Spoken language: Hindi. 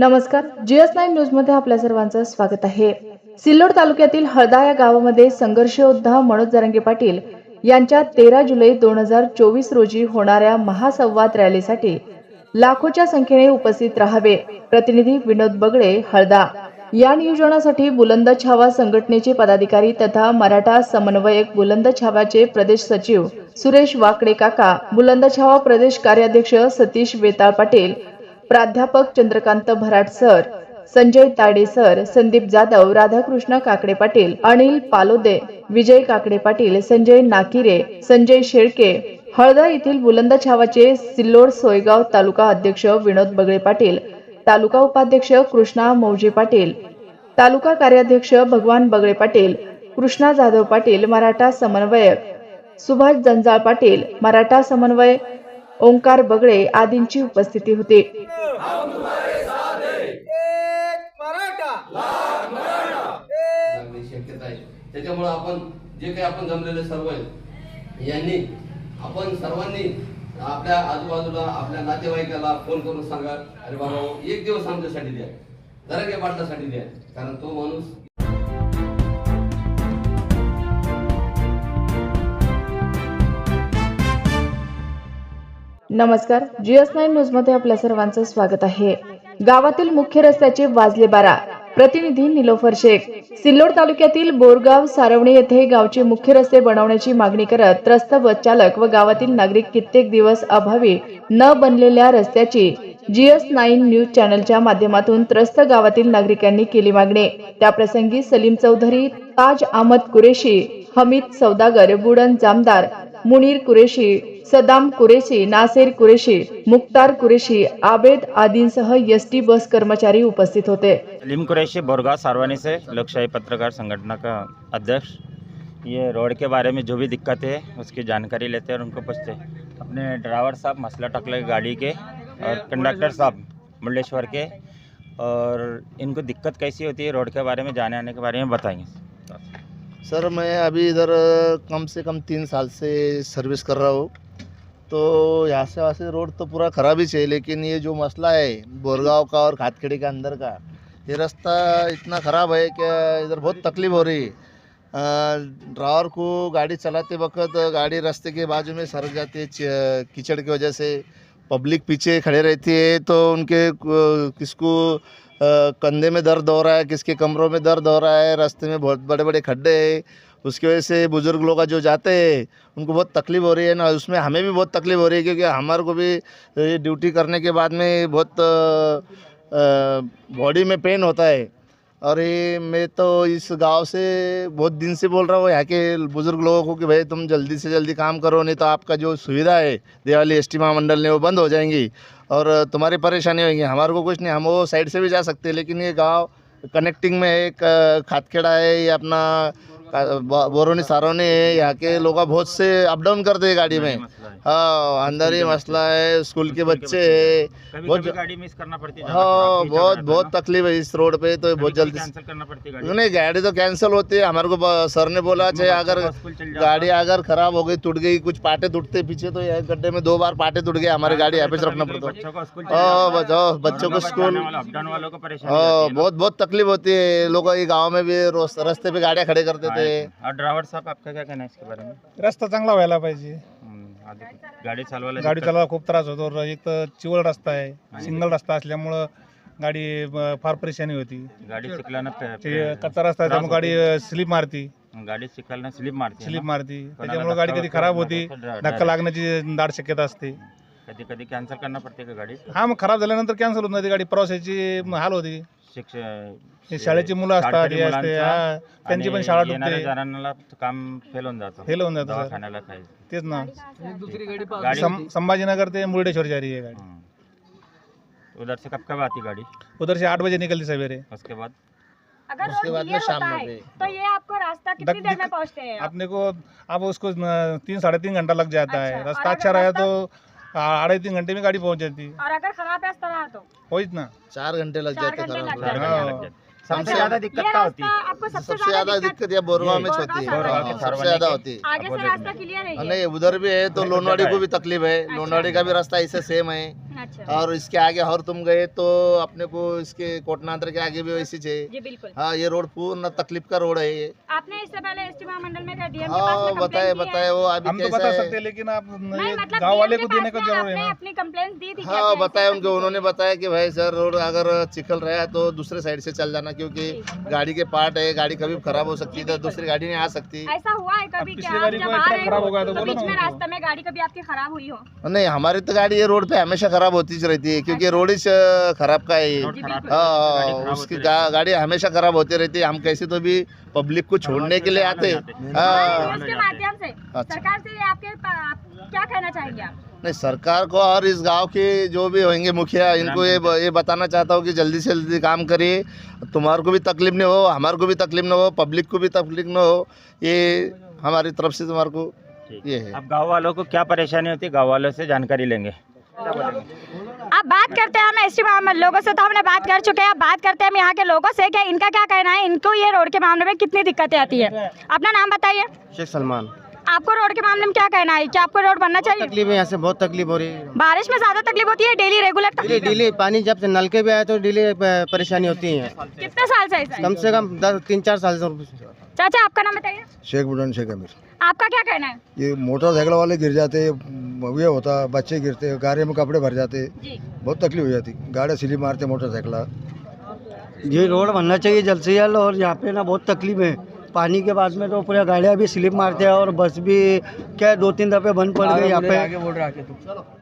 नमस्कार. जीएस नाईन न्यूजमध्ये आपल्या सर्वांचं स्वागत आहे. सिल्लोड तालुक्यातील हळदा या गावामध्ये संघर्ष योद्धा मनोज जरंगे पाटील यांच्या तेरा जुलै दोन हजार चोवीस रोजी होणाऱ्या महासंवाद रॅलीसाठी लाखोच्या संख्येने उपस्थित राहावे प्रतिनिधी विनोद बगडे हळदा. या नियोजनासाठी बुलंद छावा संघटनेचे पदाधिकारी तथा मराठा समन्वयक बुलंद छावाचे प्रदेश सचिव सुरेश वाकडे काका बुलंद छावा प्रदेश कार्याध्यक्ष सतीश वेताळ पाटील प्राध्यापक चंद्रकांत भराट सर संजय ताडे सर संदीप जाधव राधाकृष्ण काकडे पाटील अनिल पालोदे विजय काकडे पाटील संजय नाकिरे संजय शेळके हळदा येथील बुलंद छावाचे सिल्लोड सोयगाव तालुका अध्यक्ष विनोद बगळे पाटील तालुका उपाध्यक्ष कृष्णा मौजे पाटील तालुका कार्याध्यक्ष भगवान बगळे पाटील कृष्णा जाधव पाटील मराठा समन्वयक सुभाष जंजाळ पाटील मराठा समन्वय ओंकार बगळे आदींची उपस्थिती होती. एक मराठा. लागण्याची शक्यता आहे. त्याच्यामुळं आपण जे काही आपण जमलेले सर्व यांनी आपण सर्वांनी आपल्या आजूबाजूला आपल्या नातेवाईकाला फोन करून सांगा अरे बाबा एक दिवस आमच्यासाठी द्या. जरा पाटलासाठी द्या. कारण तो माणूस नमस्कार जीएस नाईन न्यूजमध्ये आपल्या सर्वांचं स्वागत आहे. गावातील मुख्य रस्त्याचे वाजले बारा. प्रतिनिधी निलोफर शेख सिल्लोड तालुक्यातील बोरगाव सारवणे येथे गावचे मुख्य रस्ते बनवण्याची मागणी करत त्रस्त बस चालक व गावातील नागरिक कित्येक दिवस अभावी न बनलेल्या रस्त्याची जीएस नाईन न्यूज चॅनलच्या माध्यमातून त्रस्त गावातील नागरिकांनी केली मागणी. त्याप्रसंगी सलीम चौधरी ताज अहमद कुरेशी हमीद सौदागर बुडन जामदार मुनीर कुरेशी, सदाम कुरेशी, नासेर कुरेशी, मुख्तार कुरेशी, आबेद आदींसह एसटी बस कर्मचारी उपस्थित होते. सलीम कुरैशी बोरगा सारवानी से लोकशाही पत्रकार संगठन का अध्यक्ष। ये रोड के बारे में जो भी दिक्कत है, उसकी जानकारी लेते हैं और उनको पूछते हैं। अपने ड्राइवर साहब, मसला टकले गाड़ी के और कंडक्टर साहब मुंडेश्वर के। और इनको दिक्कत कैसी होती है, रोड के बारे में, जाने आने के बारे में बताएँगे। सर, मैं अभी इधर, कम से कम तीन साल से सर्विस कर रहा हूँ। तो यहाँ से वहाँ से रोड तो पूरा ख़राब ही चाहिए, लेकिन ये जो मसला है, बोरगांव का और खातखेड़ी के अंदर का, ये रास्ता इतना ख़राब है कि इधर बहुत तकलीफ़ हो रही है। ड्राइवर को गाड़ी चलाते वक्त गाड़ी रास्ते के बाजू में सरक जाती है कीचड़ की वजह से। पब्लिक पीछे खड़े रहती है तो उनके किसको कंधे में दर्द हो रहा है, किसके कमरों में दर्द हो रहा है, रास्ते में बहुत बड़े बड़े खड्डे हैं, उसकी वजह से बुज़ुर्ग लोग जो जाते हैं, उनको बहुत तकलीफ़ हो रही है ना, उसमें हमें भी बहुत तकलीफ़ हो रही है, क्योंकि हमारे को भी ड्यूटी करने के बाद में बहुत बॉडी में पेन होता है। ये मैं तो इस गाँव से बहुत दिन से बोल रहा हूँ यहाँ के बुज़ुर्ग लोगों को कि भाई, तुम जल्दी से जल्दी काम करो, नहीं तो आपका जो सुविधा है दिवाली एस टी महामंडल ने वो बंद हो जाएँगी। और तुम्हारी परेशानी होगी, हमारे को कुछ नहीं, हम वो साइड से भी जा सकते हैं, लेकिन ये गाँव कनेक्टिंग में एक खातखेड़ा है, या अपना बोरोनी सारोनी है यहाँ के लोग बहुत से अप डाउन करते हैं गाड़ी में। हाँ। अंदर ही मसला है स्कूल के बच्चे है। बहुत गाड़ी मिस करना पड़ती है हाँ बहुत बहुत तकलीफ़ है इस रोड पे तो बहुत जल्दी है नहीं गाड़ी तो कैंसिल होती है। हमारे को सर ने बोला चाहे अगर गाड़ी अगर खराब हो गई टूट गई कुछ पाटे टूटते पीछे तो यह गड्ढे में दो बार पाटे टूट गए हमारे गाड़ी यहाँ पे रखना पड़ता है। बच्चों को स्कूल हाँ को स्कूल हाँ होती है ना। बहुत बहुत तकलीफ़ होती है। लोग ये गाँव में भी रस्ते पे गाड़ियाँ खड़े करते और ड्राइवर साहब आपका क्या कहना है इसके बारे में? रस्ता चांगला व्हायला पाहिजे. हम्म, आधी गाडी चालवायला गाडी चालवायला खूप त्रास होतो. एक तर चिवळ रस्ता आहे. सिंगल रस्ता असल्यामुळं गाडी अं, फार परेशानी होती. गाडी चिखलानं पे- ते पे- कच्चा रस्ता आहे त्यामुळे गाडी स्लिप मारती. गाडी चिखलानं स्लिप मारते स्लिप. मारती. त्याच्यामुळे गाडी कधी खराब होती धक्का. लागण्याची दाट शक्यता असते. कधी कधी कॅन्सल करना पडते का गाडी हा मग खराब झाल्यानंतर कॅन्सल होत नाही ती गाडी. प्रवासाची हाल होती. शिक्षण शाळेची मुलं असतात हे असते हा. त्यांची पण शाळा डुबते काम फेल होऊन जातो. फेल होऊन जातं, सर. दवाखान्याला काही. तेच ना. गाडी सं- संभाजीनगर ते मुर्डेश्वर जा रही है गाड़ी. हम्म. उधर से कब कब आती गाड़ी? उधर से आठ बजे निकलती सवेरे. उसके बाद? अगर उसके रोड बाद में क्लियर शाम होता में है भी। तो ये आपको रास्ता कितनी देर में पहुंचते हैं आप? अपने को अब उसको न, तीन साढ़े तीन घंटा लग जाता है। अच्छा, रास्ता और अच्छा अगर रहा तो अढ़ाई तीन घंटे में गाड़ी पहुँच जाती है। और अगर खराब रास्ता रहा तो? हो इतना। चार घंटे लग जाते खराब। हाँ। घंटे लग जाते सबसे अच्छा, ज़्यादा दिक्कत क्या होती है? आपको सबसे ज़्यादा दिक्कत ये बोरवा में होती है। सबसे ज़्यादा होती है। आगे से रास्ता क्लियर है नहीं उधर भी है तो लोनवाड़ी को भी तकलीफ़ है। लोनवाड़ी का भी रास्ता ऐसे सेम है। अच्छा। और इसके आगे और तुम गए तो अपने को इसके कोटनांतर के आगे भी वैसी चाहिए। हाँ ये रोड पूर्ण तकलीफ़ का रोड है ये। आपने इससे पहले एसटी महामंडल में डीएम के हाँ बताए है? बताए वो अभी हम तो बता सकते हैं लेकिन आप मतलब गाँव वाले को देने का ज़रूर है अपनी कंप्लेंट दी थी हाँ बताया उनको उन्होंने बताया की भाई सर रोड अगर चिखल रहा तो दूसरे साइड से चल जाना क्योंकि गाड़ी के पार्ट है गाड़ी कभी खराब हो सकती है तो दूसरी गाड़ी नहीं आ सकती। ऐसा हुआ है कभी क्या जब आ रहे खराब हो गया तो तो बीच में रास्ते में गाड़ी कभी आपकी खराब हुई हो? नहीं हमारी तो गाड़ी ये रोड पे हमेशा खराब होती ही रहती है क्योंकि रोड ही खराब का है। खराब है, हाँ हाँ, खराब उसकी गा, गाड़ी हमेशा खराब होती रहती है हम कैसे तो भी पब्लिक को छोड़ने के लिए आते हमारे हाँ। न्यूज़ के माध्यम से। अच्छा। सरकार से आपके पा- आप क्या कहना चाहेंगे आप? नहीं सरकार को और इस गाँव के जो भी होंगे मुखिया इनको ये ये बताना चाहता हूँ कि जल्दी से जल्दी काम करिए। तुम्हारे को भी तकलीफ़ नहीं हो हमारे को भी तकलीफ़ न हो पब्लिक को भी तकलीफ़ न हो ये हमारी तरफ़ से तुम्हारे को ये है। अब गाँव वालों को क्या परेशानी होती है गाँव वालों से जानकारी लेंगे। अब बात करते हैं हम एस टी लोगों से तो हमने बात कर चुके हैं अब बात करते हैं हम यहाँ के लोगों से क्या इनका क्या कहना है? इनको ये रोड के मामले में कितनी दिक्कतें आती है? अपना नाम बताइए। शेख सलमान। आपको रोड के मामले में क्या कहना है? क्या आपको रोड बनना चाहिए? तकलीफ़ है यहाँ से बहुत तकलीफ़ हो रही है। बारिश में ज़्यादा तकलीफ़ होती है डेली रेगुलर डेली तकलीफ़? डेली पानी जब से नलके पे आए तो डेली परेशानी होती है। कितने साल से कम से कम दस तीन चार साल से। चाचा आपका नाम बताइए। शेख बुढ़ान शेख अमीर। आपका क्या कहना है? ये मोटरसाइकिल वाले गिर जाते ये होता बच्चे गिरते गाड़ी में कपड़े भर जाते। जी। बहुत तकलीफ़ हो जाती गाड़ी स्लिप मारते मोटरसाइकिल ये रोड बनना चाहिए जल्द से जल्द और यहाँ पे ना बहुत तकलीफ़ है। पानी के बाद में तो पूरा गाड़ियाँ भी स्लिप मारते हैं और बस भी क्या दो तीन दफे बंद पड़ गई यहाँ पे।